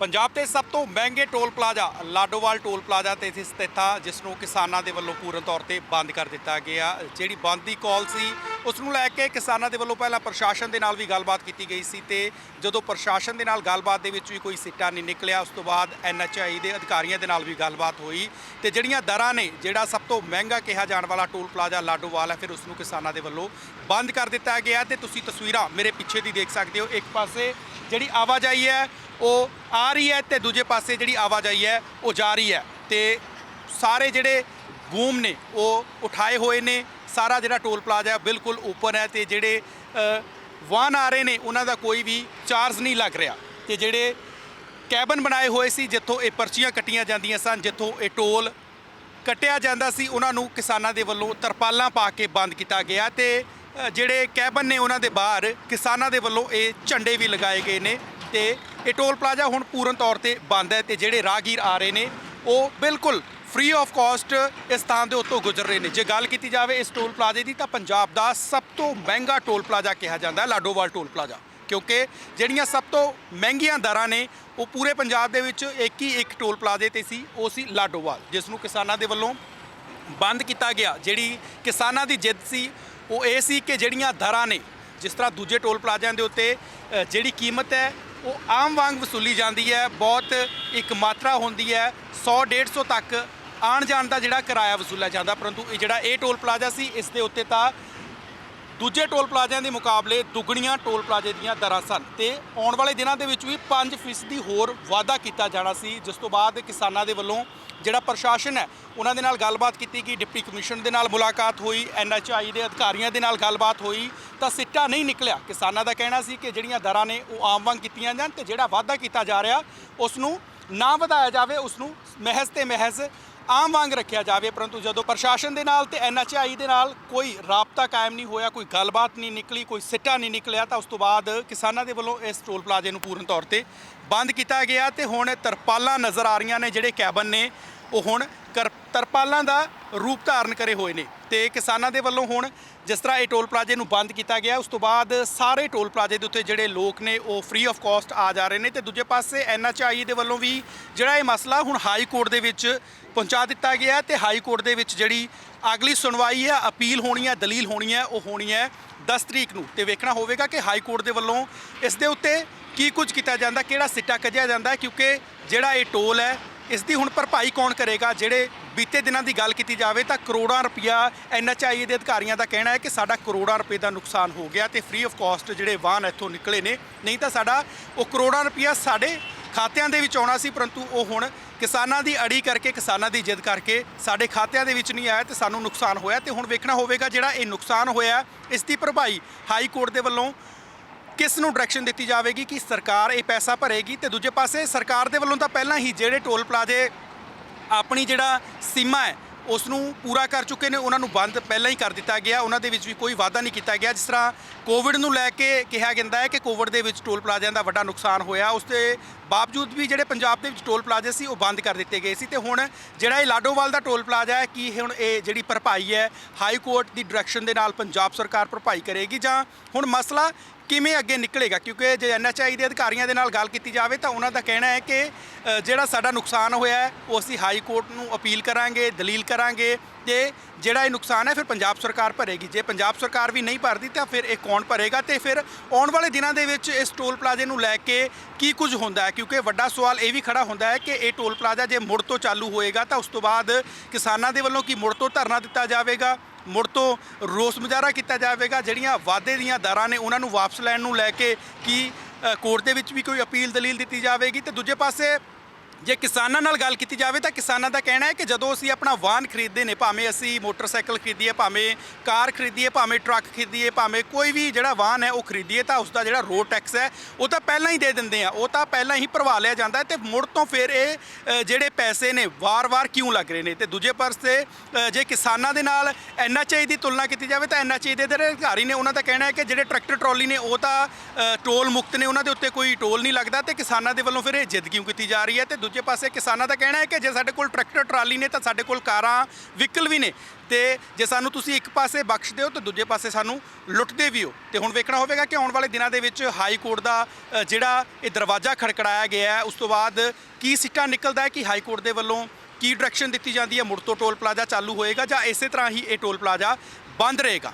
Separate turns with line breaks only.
ਪੰਜਾਬ ਦੇ ਸਭ ਤੋਂ ਮਹਿੰਗੇ toll plaza, Ladowal toll plaza ਤੇ ਇੱਥੇ ਸਥਿਤ ਆ ਜਿਸ ਨੂੰ ਕਿਸਾਨਾਂ ਦੇ ਵੱਲੋਂ ਪੂਰਨ ਤੌਰ ਤੇ ਬੰਦ ਕਰ ਦਿੱਤਾ ਗਿਆ। ਜਿਹੜੀ ਬੰਦ ਦੀ ਕਾਲ ਸੀ ਉਸ ਨੂੰ ਲੈ ਕੇ ਕਿਸਾਨਾਂ ਦੇ ਵੱਲੋਂ ਪਹਿਲਾਂ ਪ੍ਰਸ਼ਾਸਨ ਦੇ ਨਾਲ ਵੀ ਗੱਲਬਾਤ ਕੀਤੀ ਗਈ ਸੀ ਤੇ ਜਦੋਂ ਪ੍ਰਸ਼ਾਸਨ ਦੇ ਨਾਲ ਗੱਲਬਾਤ ਦੇ ਵਿੱਚ ਵੀ ਕੋਈ ਸਿੱਟਾ ਨਹੀਂ ਨਿਕਲਿਆ, ਉਸ ਤੋਂ ਬਾਅਦ ਐਨਐਚਆਈ ਦੇ ਅਧਿਕਾਰੀਆਂ ਦੇ ਨਾਲ ਵੀ ਗੱਲਬਾਤ ਹੋਈ ਤੇ ਜਿਹੜੀਆਂ ਦਰਾਂ ਨੇ, ਜਿਹੜਾ ਸਭ ਤੋਂ ਮਹਿੰਗਾ ਕਿਹਾ ਜਾਣ ਵਾਲਾ ਟੋਲ ਪਲਾਜ਼ਾ ਲਾਡੋਵਾਲ ਹੈ, ਫਿਰ ਉਸ ਨੂੰ ਕਿਸਾਨਾਂ ਦੇ ਵੱਲੋਂ ਬੰਦ ਕਰ ਦਿੱਤਾ ਗਿਆ ਤੇ ਤੁਸੀਂ ਤਸਵੀਰਾਂ ਮੇਰੇ ਪਿੱਛੇ ਦੀ ਦੇਖ ਸਕਦੇ ਹੋ। ਇੱਕ ਪਾਸੇ ਜਿਹੜੀ ਆਵਾਜਾਈ ਹੈ ਉਹ ਆ ਰਹੀ ਹੈ ਤੇ ਦੂਜੇ ਪਾਸੇ ਜਿਹੜੀ ਆਵਾਜਾਈ ਹੈ, ਉਹ ਜਾ ਰਹੀ ਹੈ ਤੇ ਸਾਰੇ ਜਿਹੜੇ ਗੂਮ ਨੇ, ਉਹ ਉਠਾਏ ਹੋਏ ਨੇ। ਸਾਰਾ ਜਿਹੜਾ ਟੋਲ ਪਲਾਜ਼ਾ ਬਿਲਕੁਲ ਓਪਨ ਹੈ ਤੇ ਜਿਹੜੇ ਵਾਹਨ ਆ ਰਹੇ ਨੇ, ਉਹਨਾਂ ਦਾ ਕੋਈ ਵੀ ਚਾਰਜ ਨਹੀਂ ਲੱਗ ਰਿਹਾ। ਤੇ ਜਿਹੜੇ ਕੈਬਨ ਬਣਾਏ ਹੋਏ ਸੀ, ਜਿੱਥੋਂ ਇਹ ਪਰਚੀਆਂ ਕੱਟੀਆਂ ਜਾਂਦੀਆਂ ਸਨ, ਜਿੱਥੋਂ ਇਹ ਟੋਲ ਕੱਟਿਆ ਜਾਂਦਾ ਸੀ, ਉਹਨਾਂ ਨੂੰ ਕਿਸਾਨਾਂ ਦੇ ਵੱਲੋਂ ਤਰਪਾਲਾਂ ਪਾ ਕੇ ਬੰਦ ਕੀਤਾ ਗਿਆ ਤੇ ਜਿਹੜੇ ਕੈਬਨ ਨੇ ਉਹਨਾਂ ਦੇ ਬਾਹਰ, ਕਿਸਾਨਾਂ ਦੇ ਵੱਲੋਂ ਇਹ ਝੰਡੇ ਵੀ ਲਗਾਏ ਗਏ ਨੇ ਤੇ ਇਹ ਟੋਲ ਪਲਾਜ਼ਾ ਹੁਣ ਪੂਰਨ ਤੌਰ ਤੇ ਬੰਦ ਹੈ ਤੇ ਜਿਹੜੇ ਰਾਹਗੀਰ ਆ ਰਹੇ ਨੇ, ਉਹ ਬਿਲਕੁਲ ਫ੍ਰੀ ਆਫ ਕਾਸਟ ਇਸ ਥਾਂ ਦੇ ਉੱਤੋਂ ਗੁਜ਼ਰ ਰਹੇ ਨੇ। ਜੇ ਗੱਲ ਕੀਤੀ ਜਾਵੇ ਇਸ ਟੋਲ ਪਲਾਜ਼ੇ ਦੀ, ਤਾਂ ਪੰਜਾਬ ਦਾ ਸਭ ਤੋਂ ਮਹਿੰਗਾ ਟੋਲ ਪਲਾਜ਼ਾ ਕਿਹਾ ਜਾਂਦਾ ਹੈ, ਲਾਡੋਵਾਲ ਟੋਲ ਪਲਾਜ਼ਾ। ਕਿਉਂਕਿ ਜਿਹੜੀਆਂ ਸਭ ਤੋਂ ਮਹਿੰਗੀਆਂ ਦਰਾਂ ਨੇ, ਉਹ ਪੂਰੇ ਪੰਜਾਬ ਦੇ ਵਿੱਚ ਇੱਕ ਹੀ ਇੱਕ ਟੋਲ ਪਲਾਜ਼ੇ ਤੇ ਸੀ, ਉਹ ਸੀ ਲਾਡੋਵਾਲ, ਜਿਸ ਨੂੰ ਕਿਸਾਨਾਂ ਦੇ ਵੱਲੋਂ ਬੰਦ ਕੀਤਾ ਗਿਆ। ਜਿਹੜੀ ਕਿਸਾਨਾਂ ਦੀ ਜਿੱਦ ਸੀ, ਉਹ ਇਹ ਸੀ ਕਿ ਜਿਹੜੀਆਂ ਦਰਾਂ ਨੇ, ਜਿਸ ਤਰ੍ਹਾਂ ਦੂਜੇ ਟੋਲ ਪਲਾਜ਼ਿਆਂ ਦੇ ਉੱਤੇ ਜਿਹੜੀ ਕੀਮਤ ਹੈ ਉਹ ਆਮ ਵਾਂਗ ਵਸੂਲੀ ਜਾਂਦੀ ਹੈ, ਬਹੁਤ ਇੱਕ ਮਾਤਰਾ ਹੁੰਦੀ ਹੈ 100 150 ਤੱਕ ਆਣ ਜਾਣ ਦਾ ਜਿਹੜਾ ਕਿਰਾਇਆ ਵਸੂਲਿਆ ਜਾਂਦਾ, ਪਰੰਤੂ ਇਹ ਜਿਹੜਾ ਇਹ ਟੋਲ ਪਲਾਜ਼ਾ ਸੀ, ਇਸ ਦੇ ਉੱਤੇ ਤਾਂ ਦੂਜੇ ਟੋਲ ਪਲਾਜ਼ਿਆਂ ਦੇ ਮੁਕਾਬਲੇ ਦੁੱਗਣੀਆਂ ਟੋਲ ਪਲਾਜ਼ੇ ਦੀਆਂ ਦਰਾਂ ਸਨ ਤੇ ਆਉਣ ਵਾਲੇ ਦਿਨਾਂ ਦੇ ਵਿੱਚ ਵੀ 5% ਹੋਰ ਵਾਅਦਾ ਕੀਤਾ ਜਾਣਾ ਸੀ, ਜਿਸ ਤੋਂ ਬਾਅਦ ਕਿਸਾਨਾਂ ਦੇ ਵੱਲੋਂ ਜਿਹੜਾ ਪ੍ਰਸ਼ਾਸਨ ਹੈ, ਉਹਨਾਂ ਦੇ ਨਾਲ ਗੱਲਬਾਤ ਕੀਤੀ ਗਈ। ਡਿਪਟੀ ਕਮਿਸ਼ਨਰ ਦੇ ਨਾਲ ਮੁਲਾਕਾਤ ਹੋਈ, ਐਨਐਚਆਈ ਦੇ ਅਧਿਕਾਰੀਆਂ ਦੇ ਨਾਲ ਗੱਲਬਾਤ ਹੋਈ ਤਾਂ ਸਿੱਟਾ ਨਹੀਂ ਨਿਕਲਿਆ। ਕਿਸਾਨਾਂ ਦਾ ਕਹਿਣਾ ਸੀ ਕਿ ਜਿਹੜੀਆਂ ਦਰਾਂ ਨੇ, ਉਹ ਆਮ ਵਾਂਗ ਕੀਤੀਆਂ ਜਾਣ ਤੇ ਜਿਹੜਾ ਵਾਅਦਾ ਕੀਤਾ ਜਾ ਰਿਹਾ ਉਸ ਨੂੰ ਨਾ ਵਧਾਇਆ ਜਾਵੇ ਉਸ ਨੂੰ ਮਹਿਜ਼ ਤੇ ਮਹਿਜ਼ ਆਮ ਵਾਂਗ ਰੱਖਿਆ ਜਾਵੇ, ਪਰੰਤੂ ਜਦੋਂ ਪ੍ਰਸ਼ਾਸਨ ਦੇ ਨਾਲ ਤੇ ਐਨਐਚਆਈ ਦੇ ਨਾਲ ਕੋਈ ਰਾਬਤਾ ਕਾਇਮ ਨਹੀਂ ਹੋਇਆ, ਕੋਈ ਗੱਲਬਾਤ ਨਹੀਂ ਨਿਕਲੀ, ਕੋਈ ਸਿੱਟਾ ਨਹੀਂ ਨਿਕਲਿਆ, ਤਾਂ ਉਸ ਤੋਂ ਬਾਅਦ ਕਿਸਾਨਾਂ ਦੇ ਵੱਲੋਂ ਇਸ ਟੋਲ ਪਲਾਜ਼ੇ ਨੂੰ ਪੂਰਨ ਤੌਰ ਤੇ ਬੰਦ ਕੀਤਾ ਗਿਆ ਤੇ ਹੁਣ ਤਰਪਾਲਾਂ ਨਜ਼ਰ ਆ ਰਹੀਆਂ ਨੇ, ਜਿਹੜੇ ਕੈਬਨ ਨੇ ਉਹ ਹੁਣ ਕਰ- ਤਰਪਾਲਾਂ ਦਾ ਰੂਪ ਧਾਰਨ ਕਰੇ ਹੋਏ ਨੇ ਤੇ ਕਿਸਾਨਾਂ ਦੇ ਵੱਲੋਂ ਹੁਣ ਜਿਸ ਤਰ੍ਹਾਂ ਇਹ ਟੋਲ ਪਲਾਜ਼ੇ ਨੂੰ ਬੰਦ ਕੀਤਾ ਗਿਆ, ਉਸ ਤੋਂ ਬਾਅਦ ਸਾਰੇ ਟੋਲ ਪਲਾਜ਼ੇ ਦੇ ਉੱਤੇ ਜਿਹੜੇ ਲੋਕ ਨੇ ਉਹ ਫ੍ਰੀ ਆਫ ਕਾਸਟ ਆ ਜਾ ਰਹੇ ਨੇ ਤੇ ਦੂਜੇ ਪਾਸੇ ਐਨਐਚਆਈ ਦੇ ਵੱਲੋਂ ਵੀ ਜਿਹੜਾ ਇਹ ਮਸਲਾ ਹੁਣ ਹਾਈ ਕੋਰਟ ਦੇ ਵਿੱਚ ਪਹੁੰਚਾ ਦਿੱਤਾ ਗਿਆ ਹੈ ਤੇ ਹਾਈ ਕੋਰਟ ਦੇ ਵਿੱਚ ਜਿਹੜੀ ਅਗਲੀ ਸੁਣਵਾਈ ਹੈ ਅਪੀਲ ਹੋਣੀ ਹੈ ਦਲੀਲ ਹੋਣੀ ਹੈ ਉਹ ਹੋਣੀ ਹੈ 10 ਤਰੀਕ ਨੂੰ ਤੇ ਵੇਖਣਾ ਹੋਵੇਗਾ ਕਿ ਹਾਈ ਕੋਰਟ ਦੇ ਵੱਲੋਂ ਇਸ ਦੇ ਉੱਤੇ ਕੀ ਕੁਝ ਕੀਤਾ ਜਾਂਦਾ, ਕਿਹੜਾ ਸਿੱਟਾ ਕੱਢਿਆ ਜਾਂਦਾ ਕਿਉਂਕਿ ਜਿਹੜਾ ਇਹ ਟੋਲ ਹੈ ਇਸ ਦੀ ਹੁਣ ਭਰਪਾਈ ਕੌਣ ਕਰੇਗਾ? ਜਿਹੜੇ ਬੀਤੇ ਦਿਨਾਂ ਦੀ ਗੱਲ ਕੀਤੀ ਜਾਵੇ ਤਾਂ ਕਰੋੜਾਂ ਰੁਪਇਆ ਐਨਐਚਆਈ ਦੇ ਅਧਿਕਾਰੀਆਂ ਦਾ ਕਹਿਣਾ ਹੈ ਕਿ ਸਾਡਾ ਕਰੋੜਾਂ ਰੁਪਏ ਦਾ ਨੁਕਸਾਨ ਹੋ ਗਿਆ ਤੇ ਫ੍ਰੀ ਆਫ ਕਾਸਟ ਜਿਹੜੇ ਵਾਹਨ ਇੱਥੋਂ ਨਿਕਲੇ ਨੇ, ਨਹੀਂ ਤਾਂ ਸਾਡਾ ਉਹ ਕਰੋੜਾਂ ਰੁਪਇਆ ਸਾਡੇ ਖਾਤਿਆਂ ਦੇ ਵਿੱਚ ਆਉਣਾ ਸੀ, ਪਰੰਤੂ ਉਹ ਹੁਣ ਕਿਸਾਨਾਂ ਦੀ ਅੜੀ ਕਰਕੇ, ਕਿਸਾਨਾਂ ਦੀ ਜਿੱਦ ਕਰਕੇ ਸਾਡੇ ਖਾਤਿਆਂ ਦੇ ਵਿੱਚ ਨਹੀਂ ਆਇਆ ਤੇ ਸਾਨੂੰ ਨੁਕਸਾਨ ਹੋਇਆ ਤੇ ਹੁਣ ਵੇਖਣਾ ਹੋਵੇਗਾ ਜਿਹੜਾ ਇਹ ਨੁਕਸਾਨ ਹੋਇਆ, ਇਸ ਦੀ ਭਰਪਾਈ ਹਾਈ ਕੋਰਟ ਦੇ ਵੱਲੋਂ ਕਿਸ ਨੂੰ ਡਾਇਰੈਕਸ਼ਨ ਦਿੱਤੀ ਜਾਵੇਗੀ ਕਿ ਸਰਕਾਰ ਇਹ ਪੈਸਾ ਭਰੇਗੀ ਤੇ ਦੂਜੇ ਪਾਸੇ ਸਰਕਾਰ ਦੇ ਵੱਲੋਂ ਤਾਂ ਪਹਿਲਾਂ ਹੀ ਜਿਹੜੇ ਟੋਲ ਪਲਾਜ਼ੇ ਆਪਣੀ ਜਿਹੜਾ ਸੀਮਾ ਹੈ ਉਸ ਨੂੰ ਪੂਰਾ ਕਰ ਚੁੱਕੇ ਨੇ, ਉਹਨਾਂ ਨੂੰ ਬੰਦ ਪਹਿਲਾਂ ਹੀ ਕਰ ਦਿੱਤਾ ਗਿਆ। ਉਹਨਾਂ ਦੇ ਵਿੱਚ ਵੀ ਕੋਈ ਵਾਅਦਾ ਨਹੀਂ ਕੀਤਾ ਗਿਆ। ਜਿਸ ਤਰ੍ਹਾਂ ਕੋਵਿਡ ਨੂੰ ਲੈ ਕੇ ਕਿਹਾ ਜਾਂਦਾ ਹੈ ਕਿ ਕੋਵਿਡ ਦੇ ਵਿੱਚ ਟੋਲ ਪਲਾਜ਼ਿਆਂ ਦਾ ਵੱਡਾ ਨੁਕਸਾਨ ਹੋਇਆ। ਉਸ ਦੇ ਬਾਵਜੂਦ ਵੀ ਜਿਹੜੇ ਪੰਜਾਬ ਦੇ ਵਿੱਚ ਟੋਲ ਪਲਾਜ਼ੇ ਸੀ, ਉਹ ਬੰਦ ਕਰ ਦਿੱਤੇ ਗਏ ਸੀ। ਤੇ ਹੁਣ ਜਿਹੜਾ ਇਹ ਲਾਡੋਵਾਲ ਦਾ ਟੋਲ ਪਲਾਜ਼ਾ ਹੈ, ਕੀ ਹੁਣ ਇਹ ਜਿਹੜੀ ਭਰਪਾਈ ਹੈ, ਹਾਈ ਕੋਰਟ ਦੀ ਡਾਇਰੈਕਸ਼ਨ ਦੇ ਨਾਲ ਪੰਜਾਬ ਸਰਕਾਰ ਭਰਪਾਈ ਕਰੇਗੀ ਜਾਂ ਹੁਣ ਮਸਲਾ ਕਿਵੇਂ ਅੱਗੇ ਨਿਕਲੇਗਾ? ਕਿਉਂਕਿ ਜੇ ਐਨਐਚਆਈ ਦੇ ਅਧਿਕਾਰੀਆਂ ਦੇ ਨਾਲ ਗੱਲ ਕੀਤੀ ਜਾਵੇ ਤਾਂ ਉਹਨਾਂ ਦਾ ਕਹਿਣਾ ਹੈ ਕਿ ਜਿਹੜਾ ਸਾਡਾ ਨੁਕਸਾਨ ਹੋਇਆ ਹੈ ਉਹ ਅਸੀਂ ਹਾਈ ਕੋਰਟ ਨੂੰ ਅਪੀਲ ਕਰਾਂਗੇ, ਦਲੀਲ ਕਰਾਂਗੇ ਤੇ ਜਿਹੜਾ ਇਹ ਨੁਕਸਾਨ ਹੈ, ਫਿਰ ਪੰਜਾਬ ਸਰਕਾਰ ਭਰੇਗੀ। ਜੇ ਪੰਜਾਬ ਸਰਕਾਰ ਵੀ ਨਹੀਂ ਭਰਦੀ ਤਾਂ ਫਿਰ ਇਹ ਕੌਣ ਭਰੇਗਾ ਤੇ ਫਿਰ ਆਉਣ ਵਾਲੇ ਦਿਨਾਂ ਦੇ ਵਿੱਚ ਇਸ ਟੋਲ ਪਲਾਜ਼ੇ ਨੂੰ ਲੈ ਕੇ ਕੀ ਕੁਝ ਹੁੰਦਾ ਹੈ? ਕਿਉਂਕਿ ਵੱਡਾ ਸਵਾਲ ਇਹ ਵੀ ਖੜਾ ਹੁੰਦਾ ਹੈ ਕਿ ਇਹ ਟੋਲ ਪਲਾਜ਼ਾ ਜੇ ਮੁੜ ਤੋਂ ਚਾਲੂ ਹੋਏਗਾ ਤਾਂ ਉਸ ਤੋਂ ਬਾਅਦ ਕਿਸਾਨਾਂ ਦੇ ਵੱਲੋਂ ਕੀ ਮੁੜ ਤੋਂ ਧਰਨਾ ਦਿੱਤਾ ਜਾਵੇਗਾ? ਮੁੜ ਤੋਂ ਰੋਸ ਮੁਜ਼ਾਹਰਾ ਕੀਤਾ ਜਾਵੇਗਾ। ਜਿਹੜੀਆਂ ਵਾਅਦੇ ਦੀਆਂ ਦਰਾਂ ਨੇ, ਉਹਨਾਂ ਨੂੰ ਵਾਪਸ ਲੈਣ ਨੂੰ ਲੈ ਕੇ ਕੀ ਕੋਰਟ ਦੇ ਵਿੱਚ ਵੀ ਕੋਈ ਅਪੀਲ ਦਲੀਲ ਦਿੱਤੀ ਜਾਵੇਗੀ। ਤੇ ਦੂਜੇ ਪਾਸੇ ਜੇ ਕਿਸਾਨਾਂ ਨਾਲ ਗੱਲ ਕੀਤੀ ਜਾਵੇ ਤਾਂ ਕਿਸਾਨਾਂ ਦਾ ਕਹਿਣਾ ਹੈ ਕਿ ਜਦੋਂ ਅਸੀਂ ਆਪਣਾ ਵਾਹਨ ਖਰੀਦਦੇ ਨੇ ਭਾਵੇਂ ਅਸੀਂ ਮੋਟਰਸਾਈਕਲ ਖਰੀਦੀਏ ਭਾਵੇਂ ਕਾਰ ਖਰੀਦੀਏ ਭਾਵੇਂ ਟਰੱਕ ਖਰੀਦੀਏ ਭਾਵੇਂ ਕੋਈ ਵੀ ਜਿਹੜਾ ਵਾਹਨ ਹੈ ਉਹ ਖਰੀਦੀਏ ਤਾਂ ਉਸ ਦਾ ਜਿਹੜਾ ਰੋਡ ਟੈਕਸ ਹੈ ਉਹ ਤਾਂ ਪਹਿਲਾਂ ਹੀ ਦੇ ਦਿੰਦੇ ਆ। ਉਹ ਤਾਂ ਪਹਿਲਾਂ ਹੀ ਭਰਵਾ ਲਿਆ ਜਾਂਦਾ ਹੈ ਤੇ ਮੁੜ ਤੋਂ ਫਿਰ ਇਹ ਅ, ਜਿਹੜੇ ਪੈਸੇ ਨੇ ਵਾਰ-ਵਾਰ ਕਿਉਂ ਲੱਗ ਰਹੇ ਨੇ? ਤੇ ਦੂਜੇ ਪਾਸੇ ਅ, ਜੇ ਕਿਸਾਨਾਂ ਦੇ ਨਾਲ ਐਨਐਚਆਈ ਦੀ ਤੁਲਨਾ ਕੀਤੀ ਜਾਵੇ ਤਾਂ ਐਨਐਚਆਈ ਦੇ ਜਿਹੜੇ ਅਧਿਕਾਰੀ ਨੇ ਉਹਨਾਂ ਦਾ ਕਹਿਣਾ ਹੈ ਕਿ ਜਿਹੜੇ ਟਰੈਕਟਰ ਟਰਾਲੀ ਨੇ ਉਹ ਤਾਂ ਅ, ਟੋਲ ਮੁਕਤ ਨੇ ਉਹਨਾਂ ਦੇ ਉੱਤੇ ਕੋਈ ਟੋਲ ਨਹੀਂ ਲੱਗਦਾ ਤੇ ਕਿਸਾਨਾਂ ਦੇ ਵੱਲੋਂ ਫਿਰ ਇਹ ਜਿੱਦ ਕਿਉਂ ਕੀਤੀ ਜਾ ਰਹੀ ਹੈ? ਤੇ ਦੂ ਦੂਜੇ ਪਾਸੇ ਕਿਸਾਨਾਂ ਦਾ ਕਹਿਣਾ ਹੈ ਕਿ ਜੇ ਸਾਡੇ ਕੋਲ ਟਰੈਕਟਰ ਟਰਾਲੀ ਨੇ ਤਾਂ ਸਾਡੇ ਕੋਲ ਕਾਰਾਂ ਵਹੀਕਲ ਵੀ ਨੇ। ਤੇ ਜੇ ਸਾਨੂੰ ਤੁਸੀਂ ਇੱਕ ਪਾਸੇ ਬਖਸ਼ਦੇ ਹੋ ਤਾਂ ਦੂਜੇ ਪਾਸੇ ਸਾਨੂੰ ਲੁੱਟਦੇ ਵੀ ਹੋ। ਤੇ ਹੁਣ ਵੇਖਣਾ ਹੋਵੇਗਾ ਕਿ ਆਉਣ ਵਾਲੇ ਦਿਨਾਂ ਦੇ ਵਿੱਚ ਹਾਈ ਕੋਰਟ ਦਾ ਅ, ਜਿਹੜਾ ਇਹ ਦਰਵਾਜ਼ਾ ਖੜਕੜਾਇਆ ਗਿਆ ਹੈ ਉਸ ਤੋਂ ਬਾਅਦ ਕੀ ਸਿੱਟਾ ਨਿਕਲਦਾ ਹੈ ਕਿ ਹਾਈ ਕੋਰਟ ਦੇ ਵੱਲੋਂ ਕੀ ਡਾਇਰੈਕਸ਼ਨ ਦਿੱਤੀ ਜਾਂਦੀ ਹੈ? ਮੁੜ ਤੋਂ ਟੋਲ ਪਲਾਜ਼ਾ ਚਾਲੂ ਹੋਏਗਾ ਜਾਂ ਇਸੇ ਤਰ੍ਹਾਂ ਹੀ ਇਹ ਟੋਲ ਪਲਾਜ਼ਾ ਬੰਦ ਰਹੇਗਾ?